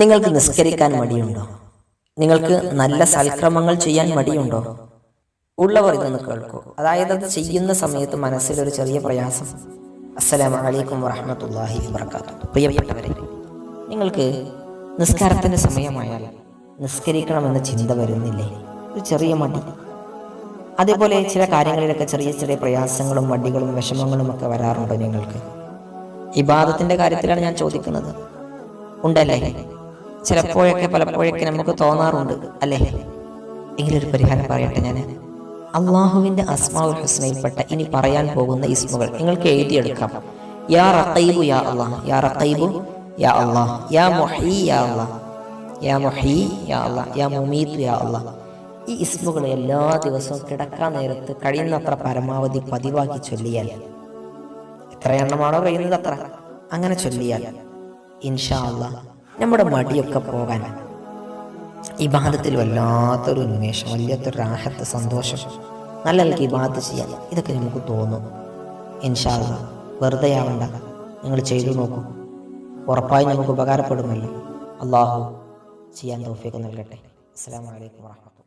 നിങ്ങൾക്ക് നിസ്കരിക്കാൻ മടിയുണ്ടോ? നിങ്ങൾക്ക് നല്ല സൽക്രമങ്ങൾ ചെയ്യാൻ മടിയുണ്ടോ? ഉള്ളവർ ഇതൊന്ന് കേൾക്കൂ. അതായത് അത് ചെയ്യുന്ന സമയത്ത് മനസ്സിലൊരു ചെറിയ പ്രയാസം. അസ്സലാമു വലൈക്കും വറഹമത്തല്ലാഹി വബർക്കാത്തു പ്രിയപ്പെട്ടവരെ നിങ്ങൾക്ക് നിസ്കാരത്തിന്റെ സമയമായാൽ നിസ്കരിക്കണമെന്ന ചിന്ത വരുന്നില്ലേ? ഒരു ചെറിയ മടി. അതേപോലെ ചില കാര്യങ്ങളിലൊക്കെ ചെറിയ ചെറിയ പ്രയാസങ്ങളും മടികളും വിഷമങ്ങളും ഒക്കെ വരാറുണ്ടോ നിങ്ങൾക്ക്. ഇബാദത്തിന്റെ കാര്യത്തിലാണ് ഞാൻ ചോദിക്കുന്നത്. ഉണ്ടല്ലേ? ചിലപ്പോഴൊക്കെ പലപ്പോഴൊക്കെ നമുക്ക് തോന്നാറുണ്ട് അല്ലേ? എങ്കിലൊരു പരിഹാരം പറയട്ടെ ഞാൻ അള്ളാഹുവിന്റെ അസ്മാവുൽ ഹുസ്നയിൽപ്പെട്ട ഇനി പറയാൻ പോകുന്ന ഇസ്മുകൾ നിങ്ങൾക്ക് എഴുതിയെടുക്കാം. യാ റഖൈബു യാ അള്ളാഹ് യാ റഖൈബു യാ അള്ളാഹ് യാ മുഹീ യാ അള്ളാഹ് യാ മുഹീ യാ അള്ളാഹ് യാ മുമീത്ത് യാ അള്ളാഹ്. ഈ ഇസ്മുകൾ എല്ലാ ദിവസവും കിടക്കാൻ നേരത്ത് കഴിയുന്നത്ര പരമാവധി പതിവാക്കി ചൊല്ലിയാൽ. എത്ര എണ്ണമാണോ കഴിയുന്നത് അത്ര? അങ്ങനെ ചൊല്ലിയാൽ. ഇൻഷാ അല്ലാ നമ്മുടെ മടിയൊക്കെ പോകാൻ. ഇബാദത്തിൽ വല്ലാത്തൊരു ഉന്മേഷം വല്ലാത്തൊരു രാഹത്ത് സന്തോഷം. നല്ല നിലയ്ക്ക് ഇബാദത്ത് ചെയ്യാൻ ഇതൊക്കെ നമുക്ക് തോന്നും. ഇൻഷാ അല്ലാ വെറുതെ ആവണ്ട നിങ്ങൾ ചെയ്തു നോക്കൂ. ഉറപ്പായി നമുക്ക് ഉപകാരപ്പെടുമല്ലോ അള്ളാഹു ചെയ്യാൻ തോഫിയൊക്കെ നൽകട്ടെ. അസ്സാം വലൈക്കും വാഹമത്തുള്ള